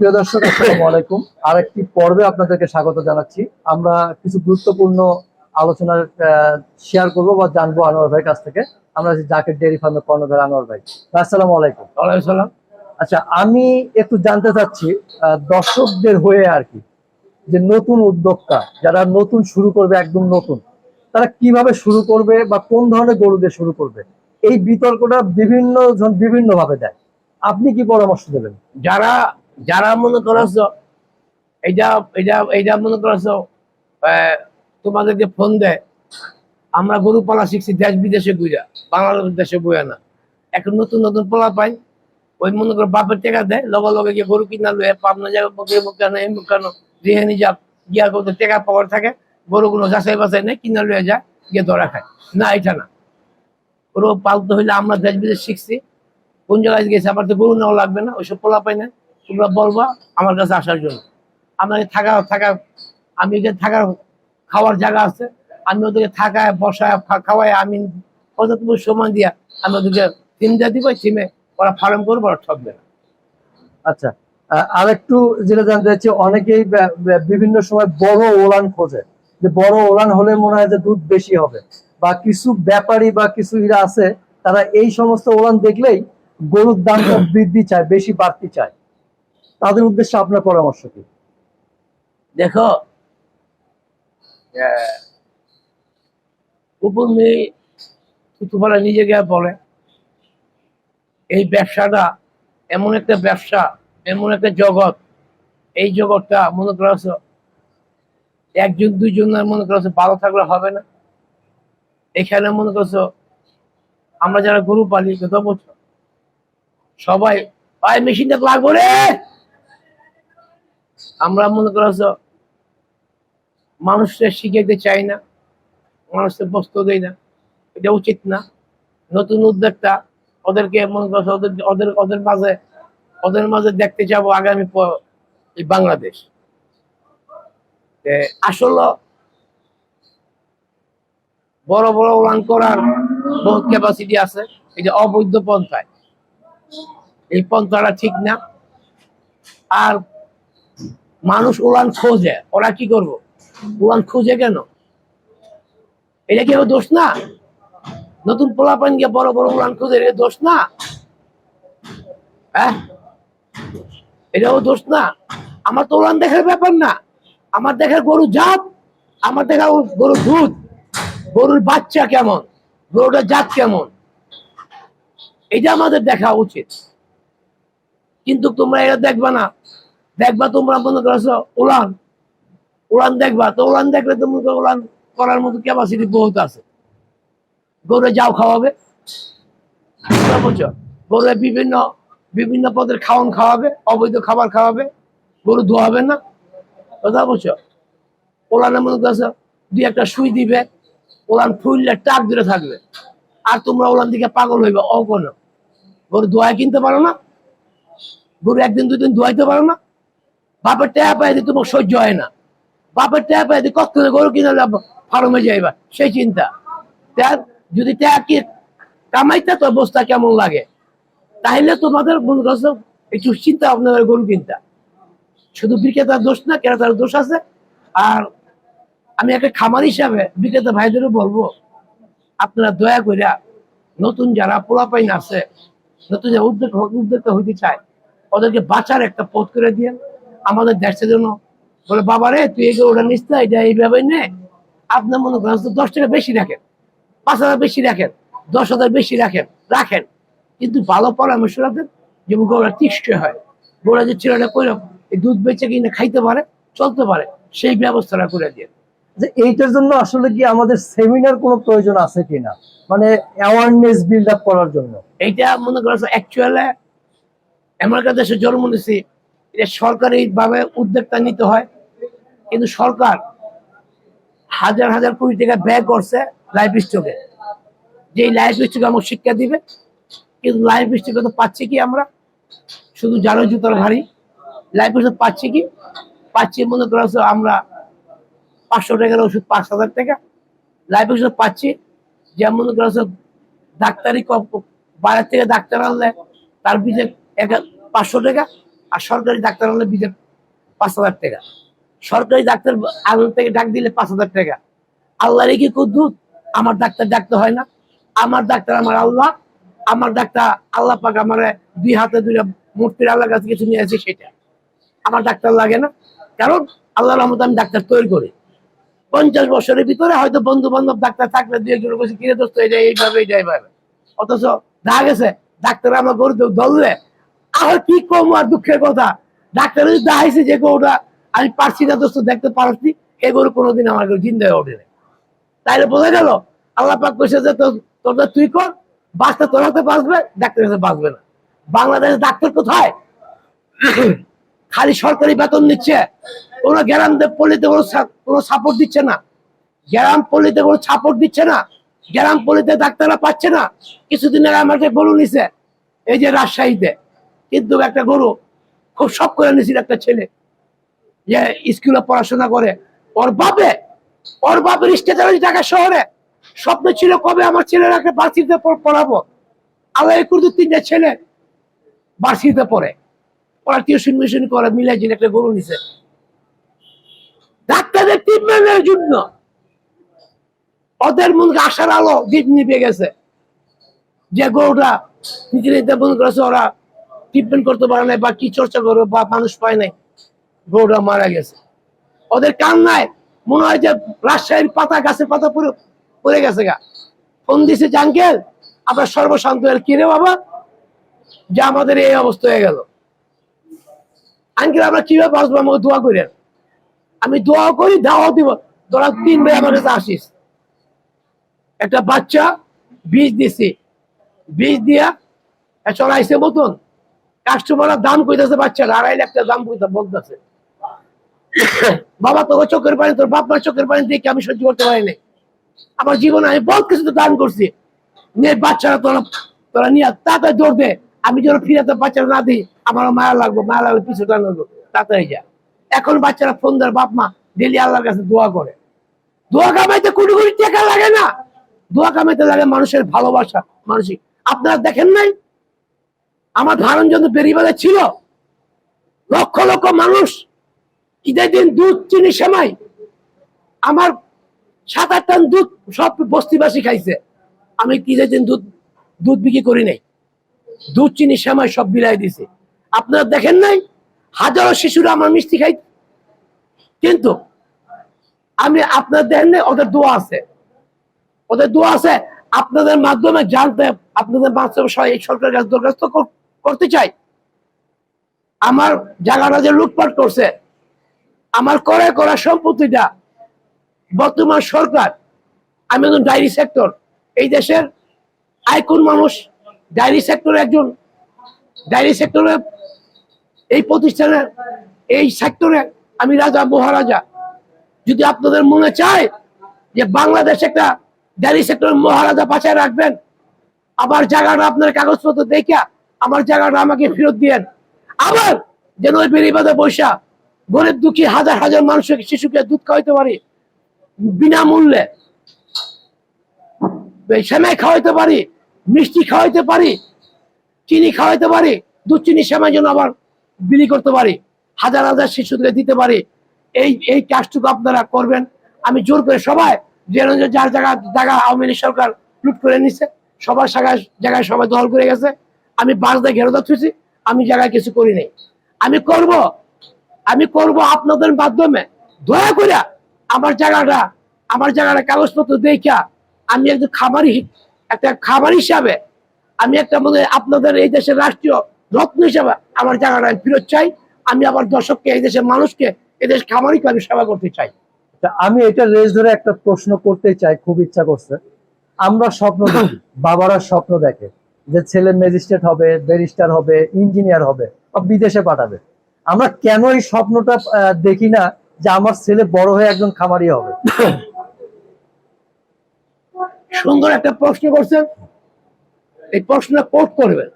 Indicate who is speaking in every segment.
Speaker 1: প্রিয় দর্শক আসসালামু আলাইকুম। আরেকটি পর্বে আপনাদেরকে স্বাগত জানাচ্ছি। আমরা কিছু গুরুত্বপূর্ণ আলোচনার শেয়ার করব বা জানব আনোয়ার ভাইয়ের কাছ থেকে। আমরা জাকের ডেয়ারি ফার্মের কর্ণধার আনোয়ার ভাই। ভাই, আসসালামু আলাইকুম।
Speaker 2: সালাম
Speaker 1: আচ্ছা আমি একটু জানতে চাচ্ছি দর্শকদের হয়ে আর কি যে নতুন উদ্যোক্তা যারা নতুন শুরু করবে একদম নতুন তারা কীভাবে শুরু করবে বা কোন ধরনের গরু দিয়ে শুরু করবে? এই বিতর্কটা বিভিন্ন জন বিভিন্ন ভাবে দেয়। আপনি কি পরামর্শ দেবেন?
Speaker 2: যারা যারা মনে করছ এটা এটা এটা মনে করছ তোমাদেরকে ফোন দেয়, আমরা গরু পালা শিখছি দেশ বিদেশে বুঝা বাংলাদেশ দেশে বইয়া না। এখন নতুন নতুন পোলা পাই, ওই মনে করো বাপের টাকা দেয়, লগে লগে গিয়ে গরু কিনা লয়ে পাবনা যাবে, বকে কেন এমুক কেন রিহানি যা গিয়া করতে টাকা পাওয়ার থাকে, গরুগুলো যাচাই বাছাই নেই কিনা লয়ে যায়, গিয়ে ধরা খায়। না, এটা না। গরু পালতে হইলে আমরা দেশ বিদেশ শিখছি, কোন জায়গায় গেছে, আমার তো গরু নেওয়া লাগবে না, ওইসব পোলা পাই না। তোমরা বলবা আমার কাছে আসার জন্য। আমার থাকা থাকা আমি এখানে থাকার খাওয়ার জায়গা আছে আমি ওদেরকে থাকায় বসায় খাওয়ায় আমি কতটুকু সময় দিয়া আমি ওদেরকে দিয়ে দিব থিমে ওরা ফার্ম করব ওরা ঠকবে না।
Speaker 1: আচ্ছা আহ, আরেকটু যেটা জানতে চাচ্ছি অনেকেই বিভিন্ন সময় বড় ওলান খোঁজে। যে বড় ওলান হলে মনে হয় যে দুধ বেশি হবে। বা কিছু ব্যাপারী বা কিছু ইরা আছে তারা এই সমস্ত ওলান দেখলেই গরুর দামটা বৃদ্ধি চায় বেশি বাড়তি চায়। তাদের উদ্দেশ্যে আপনার পরামর্শ কি?
Speaker 2: দেখো তুতুপালা নিজে গিয়ে বলে। এই ব্যবসাটা এমন একটা ব্যবসা, এমন একটা জগৎ, এই জগৎটা মনে করছ, একজন দুইজনের মনে করছ ভালো থাকলে হবে না। এখানে মনে করছ আমরা যারা গরু পালি কত বছর সবাই ভাই মেশিনটা লাগবো রে! আমরা মনে করছ মানুষকে শিখাইতে চাই না, মানুষকে বস্তু দেই না, এটা উচিত না। নতুন উদ্যোক্তা ওদেরকে মনে করছ ওদের ওদের ওদের মাঝে ওদের মাঝে দেখতে যাব আগামী এই বাংলাদেশ। আসলে বড় বড় উড়ান করার বহুত ক্যাপাসিটি আছে এটা অবৈধ পন্থায়। এই পন্থাটা ঠিক না। আর মানুষ উড়ান খোঁজে, ওরা কি করব? উড়ান খুঁজে কেন? এটা কি দোষ না? নতুন পোলাপান গিয়ে বড় বড় উড়ান খুঁজে, এটা দোষ না? হ্যাঁ? এটাও দোষ না। আমার তো উড়ান দেখার ব্যাপার না। আমার দেখার গরু জাত, আমার দেখা গরুর দুধ, গরুর বাচ্চা কেমন গরুটার জাত কেমন? এটা আমাদের দেখা উচিত। কিন্তু তোমরা এটা দেখবা না। দেখবা তোমরা মনে করছ উড়ান উড়ান দেখবা, তো উড়ান দেখলে তুমি উড়ান করার মতো ক্যাপাসিটি বহুত আছে। গরু যাও খাওয়াবে। বুঝতে পারছ? গরু বিভিন্ন বিভিন্ন পদের খাওয়ান খাওয়াবে, অবৈধ খাবার খাওয়াবে। গরু ধোয়াবে না। কথা বলছো ওলানের মনে করছ দুই একটা সুই দিবে ওলান ফুললে টাক দূরে থাকবে। আর তোমরা ওলান দিকে পাগল হইবে অকনো গরু ধোয়ায় কিনতে পারো না। গরু একদিন দুদিন ধোয়াইতে পারো না। বাপের ট্যাপ দিয়ে তোমার সহ্য হয় না। বাপের ট্যাপ দিয়ে কত গরু কিনে ফার্মে যাইবা সেই চিন্তা। ট্যাপ যদি ট্যাপ কি কামাইতে তো অবস্থা কেমন লাগে? তাহলে তোমাদের মনে করছ, একটু চিন্তা করে গরু কিনতা। শুধু বিক্রেতার দোষ না, ক্রেতার দোষ আছে। আর আমি একটা খামার হিসাবে বিক্রেতা ভাইদেরও বলব, আপনারা দয়া করে নতুন যারা পোলাপাইন আছে, নতুন যারা উদ্যোগ উদ্যোক্তা হইতে চায়, ওদেরকে বাঁচার একটা পথ করে দিয়ে আমাদের দেশের জন্য। বলে বাবা রে তুই এগুলো ওটা নিস না এটা এইভাবে নে। আপনার মনে করেন দশ টাকা বেশি রাখেন পাঁচ হাজার বেশি রাখেন দশ হাজার বেশি রাখেন রাখেন। কিন্তু ভালো পরামর্শ রাখেন যেমন গোড়া টিকসই হয়। গোড়া যে ছেলেটা করে এই দুধ বেচে কিনে খাইতে পারে চলতে পারে। সেই ব্যবস্থাটা করে দিয়ে।
Speaker 1: যে এইটার জন্য আসলে কি আমাদের সেমিনার কোনো প্রয়োজন আছে কিনা? মানে অ্যাওয়ারনেস বিল্ড আপ করার জন্য।
Speaker 2: এইটা মনে করছ অ্যাকচুয়ালি আমেরিকা দেশে জন্ম নিয়েছি এটা সরকারি ভাবে উদ্যোগটা নিতে হয়। কিন্তু সরকার হাজার হাজার কোটি টাকা ব্যয় করছে লাইফ স্টকে যে লাইফ স্টকে আমাকে শিক্ষা দিবে, কিন্তু লাইফ স্টকে তো পাচ্ছি কি আমরা? শুধু জানো জুতার ভারী। লাইফ স্টক পাচ্ছি কি? পাচ্ছি মনে করছ আমরা পাঁচশো টাকার ওষুধ, পাঁচ হাজার টাকা। লাইফ স্টক পাচ্ছি, যেমন মনে করছ ডাক্তারি বাইরের থেকে ডাক্তার আনলে তার পিছনে এক পাঁচশো টাকা। আর সরকারি ডাক্তার হলে বিজে পাঁচ হাজার টাকা। সরকারি ডাক্তার আগুন থেকে ডাক দিলে পাঁচ হাজার টাকা। আল্লাহ কি কুদ্দুত আমার ডাক্তার ডাকতে হয় না। আমার ডাক্তার আমার আল্লাহ। আমার ডাক্তার আল্লাহ পাক আমার দুই হাতে দুই মূর্তির আল্লাহর কাছে কিছু নিয়ে আছে সেটা। আমার ডাক্তার লাগে না। কারণ আল্লাহর রহমত আমি ডাক্তার তৈরি করি। পঞ্চাশ বছরের ভিতরে হয়তো বন্ধু বান্ধব ডাক্তার থাকলে দুই একজন বলছে কিরে দোস্ত এটা এইভাবে এইভাবে? অথচ দেখা গেছে, ডাক্তার আমার গরু ধরলে আর কি কম আর দুঃখের কথা? ডাক্তার যদি দেখাইছে যে গরুটা আমি পারছি না, দোস্ত, দেখতে পারছি এই গরু কোনোদিন আমার জিন্দা হয়ে ওঠে নাই। তাইলে বোঝা গেল, আল্লাহ পাক কইছে যে তোর তোরটা তুই কর বাঁচতে তোর হাতে বাঁচবে ডাক্তার কাছে বাঁচবে না। বাংলাদেশে ডাক্তার কোথায়? খালি সরকারি বেতন নিচ্ছে কোনো গ্রাম পল্লীতে কোনো কোনো সাপোর্ট দিচ্ছে না। গ্রাম পল্লীতে কোনো সাপোর্ট দিচ্ছে না, গ্রাম পল্লীতে ডাক্তাররা পাচ্ছে না। কিছুদিন আগে গরু নিছে, এই যে রাজশাহীতে। কিন্তু একটা গরু খুব শখ করে নিছিল একটা ছেলে যে স্কুলে পড়াশোনা করে। ওর বাপে, ওর বাপের স্টেশনারি ঢাকা শহরে। স্বপ্ন ছিল কবে আমার ছেলেরাকে বার্ষিকতে পড়াবো। আল্লাহ করতে তিনটা ছেলে বার্ষিকতে পড়ে। ওরা টিউশন মিশন করে মিলাই জিলে একটা গরু নিছে। ডাক্তারদের ট্রিটমেন্টের জন্য ওদের মনে আশার আলো দিক নিভে গেছে। যে গরুটা নিতে মনে করেছে, ওরা ট্রিটমেন্ট করতে পারে নাই বা কি চর্চা করবে বা মানুষ পায় নাই গরুটা মারা গেছে। ওদের কান্নায় মনে হয় যে রাজশাহীর পাতা, গাছের পাতা পড়ে পড়ে গেছে গা। ফোন দিছে যে আঙ্কেল আমরা সর্বশান্ত কিরে বাবা? যে আমাদের এই অবস্থা হয়ে গেল। আঙ্কেল, আমরা কীভাবে বাঁচবো? আমাকে দোয়া করেন। আমি দোয়া করি দাওয়া দিব। তোরা তিন ভাই আমার কাছে আসিস। একটা বাচ্চা বীজ দিছি। বীজ দিয়া চড়াইছে মতন। কাস্টমাররা দাম কইতেছে, বাচ্চার, আড়াই লাখ টাকা দাম কইতে, বলতেছে। বাবা তোর চোখের পানি, তোর বাপ মার চোখের পানি দেখে আমি সহ্য করতে পারি নাই। আমার জীবনে আমি বহুত কিছু দান করছি। নিয়ে বাচ্চারা, তোরা তোরা নিয়ে তাড়াতাড়ি দৌড় দে। আমি যেন ফিরাতে বাচ্চারা না দিই আমার মায়া লাগবো, মায়া লাগবে পিছু টানবো তাড়াতাড়ি যা। এখন বাচ্চারা ফোন দেয়, বাপ মা ডেলি আল্লাহর কাছে দোয়া করে। দোয়া কামাইতে কোটি কোটি টাকা লাগে না। দোয়া কামাইতে লাগে মানুষের ভালোবাসা, মানসিক। আপনারা দেখেন নাই? আমার ধারণ জন্য বেরিবাদে ছিল, লক্ষ লক্ষ মানুষ ঈদের দিন দুধ, চিনি, সেমাই, আমার সাত আট টন দুধ সব বস্তিবাসী খাইছে। আমি ঈদের দিন দুধ দুধ বিক্রি করি নাই। দুধ, চিনি, সেমাই সব বিলাই দিছে। আপনারা দেখেন নাই, হাজারো শিশুরা আমার মিষ্টি খাই কিন্তু আমি আপনার দেখেন নাই, ওদের দোয়া আছে। ওদের দোয়া আছে, আপনাদের মাধ্যমে জানতে আপনাদের মাধ্যমে এই সরকারের কাছে দরখাস্ত করতে চাই। আমার জায়গাটা যে লুটপাট করছে, আমার করে করা সম্পত্তিটা বর্তমান সরকার, আমি একজন ডায়েরি সেক্টর, এই দেশের আইকন মানুষ, ডায়েরি সেক্টরে একজন, ডায়েরি সেক্টরে এই প্রতিষ্ঠানে, এই সেক্টরে আমি রাজা, মহারাজা। যদি আপনাদের মনে চায় যে বাংলাদেশ একটা ডায়েরি সেক্টরের মহারাজা বাঁচায় রাখবেন, আবার জায়গাটা আপনার কাগজপত্র দেখা আমার জায়গাটা আমাকে ফেরত দিয়েন। আবার যেন ওই বেরিবাদে বৈশা গরিব দুঃখী হাজার হাজার মানুষকে শিশুকে দুধ খাওয়াইতে পারি, বিনামূল্যে। সেমাই খাওয়াইতে পারি, মিষ্টি খাওয়াইতে পারি, চিনি খাওয়াইতে পারি, দুধ চিনি সেমাই যেন আবার বিলি করতে পারি, হাজার হাজার শিশুদের দিতে পারি। এই এই কাজটুকু আপনারা করবেন। আমি জোর করে সবাই যেন যার জায়গা জায়গা আওয়ামী সরকার লুট করে নিচ্ছে সবার জায়গায় জায়গায় সবাই দল করে গেছে। আমি বাস দিয়ে ঘেরো যাচ্ছি আমি জায়গায় কিছু করি নাই। আমি করব আমি করব আপনাদের মাধ্যমে। দয়া করে আমার জায়গাটা আমার জায়গাটা কাগজপত্র দেখা আমি একজন খামারি, একটা খামার হিসাবে আমি একটা মনে আপনাদের এই দেশের রাষ্ট্রীয় রত্ন হিসাবে আমার জায়গাটা আমি ফেরত চাই। আমি আমার দর্শককে, এই দেশের মানুষকে, এই দেশ খামারিকে আমি সেবা করতে চাই।
Speaker 1: আমি এটা রেস ধরে একটা প্রশ্ন করতে চাই, খুব ইচ্ছা করছে। আমরা স্বপ্ন দেখি, বাবারা স্বপ্ন দেখে। যে ছেলে ম্যাজিস্ট্রেট হবে, ব্যারিস্টার হবে, ইঞ্জিনিয়ার হবে বিদেশে পাঠাবে। আমরা কেন এই স্বপ্নটা দেখি না যে আমার ছেলে বড় হয়ে একজন খামারি হবে?
Speaker 2: সুন্দর একটা প্রশ্ন করছেন। এই প্রশ্ন কোট করবেন।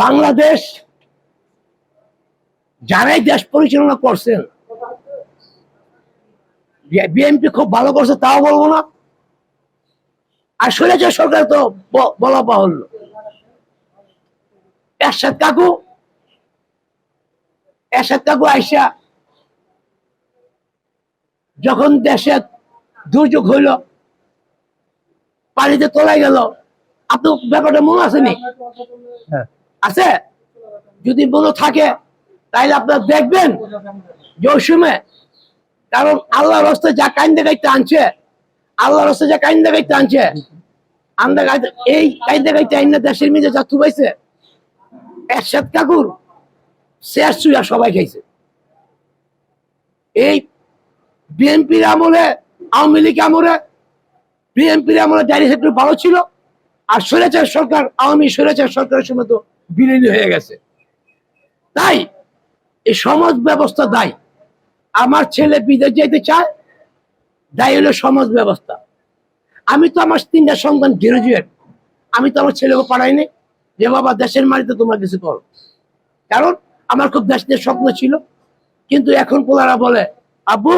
Speaker 2: বাংলাদেশ যারাই দেশ পরিচালনা করছেন বিএনপি খুব ভালো করছে, তাও বলব না। আর স্বৈরাচার সরকার তো বলা বাহুল্য। এরশাদ কাকু এরশাদ কাকু আইসা যখন দেশে দুর্যোগ হইল পানিতে তোলাই গেল আপনার ব্যাপারটা মনে আসেনি
Speaker 1: হ্যাঁ।
Speaker 2: আছে? যদি মনে থাকে তাহলে আপনার দেখবেন যে সময় কারণ আল্লাহর রাস্তায় যা কাইন দেখাইতে আনছে আল্লাহর রাস্তায় যা কাইন দেখাইতে আনছে। আমরা গাইতে- এই কাইন দেখাইতে আইন দেশের মেয়েদের যা থুবাইছে। একসাথ কাকুর শেষ চুয়া সবাই খাইছে। এই বিএনপির আমলে, আওয়ামী লীগ আমলে, বিএনপির আমলে ডাইরি সেক্টর ভালো ছিল, আর স্বৈরাচার সরকার, আওয়ামী স্বৈরাচার সরকারের সময় তো বিলীন হয়ে গেছে। তাই এই সমাজ ব্যবস্থা দায়ী। আমার ছেলে বিদেশ যেতে চায় দায়ী হলো সমাজ ব্যবস্থা। আমি তো আমার তিনটা সন্তান গ্রাজুয়েট আমি তো আমার ছেলেকে পাঠাইনি যে বাবা দেশের মাটিতে তোমরা কিছু করো। কারণ আমার খুব দেশ নিয়ে স্বপ্ন ছিল। কিন্তু এখন পোলারা বলে, আব্বু,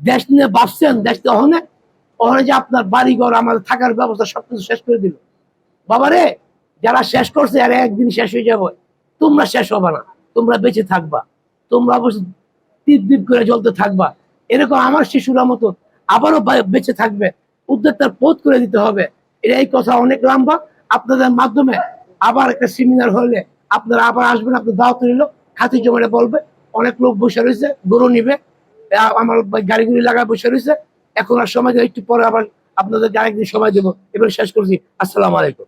Speaker 2: দেশ নিয়ে ভাবছেন, দেশ তো অহনে। ওখানে যে আপনার বাড়ি ঘর আমাদের থাকার ব্যবস্থা সবকিছু শেষ করে দিল। বাবারে যারা শেষ করছে আর একদিন শেষ হয়ে যাবে। তোমরা শেষ হবে না। তোমরা বেঁচে থাকবা। তোমরা অবশ্য তীর তীর করে জ্বলতে থাকবা। এরকম আমার শিশুরা মতো আবারও বেঁচে থাকবে। উদ্যোক্তার পথ করে দিতে হবে। এটা এই কথা অনেক লম্বা। আপনাদের মাধ্যমে আবার একটা সেমিনার হলে আপনারা আবার আসবেন, আপনার দাওয়াত নিল। খাতি জমে বলবে, অনেক লোক বসে রয়েছে, গরু নিবে। আমার গাড়ি লাগায় বসে রয়েছে। এখন আর সময় একটু পরে আবার আপনাদের আরেকদিন সময় দেবো। এবার শেষ করছি। আসসালাম আলাইকুম।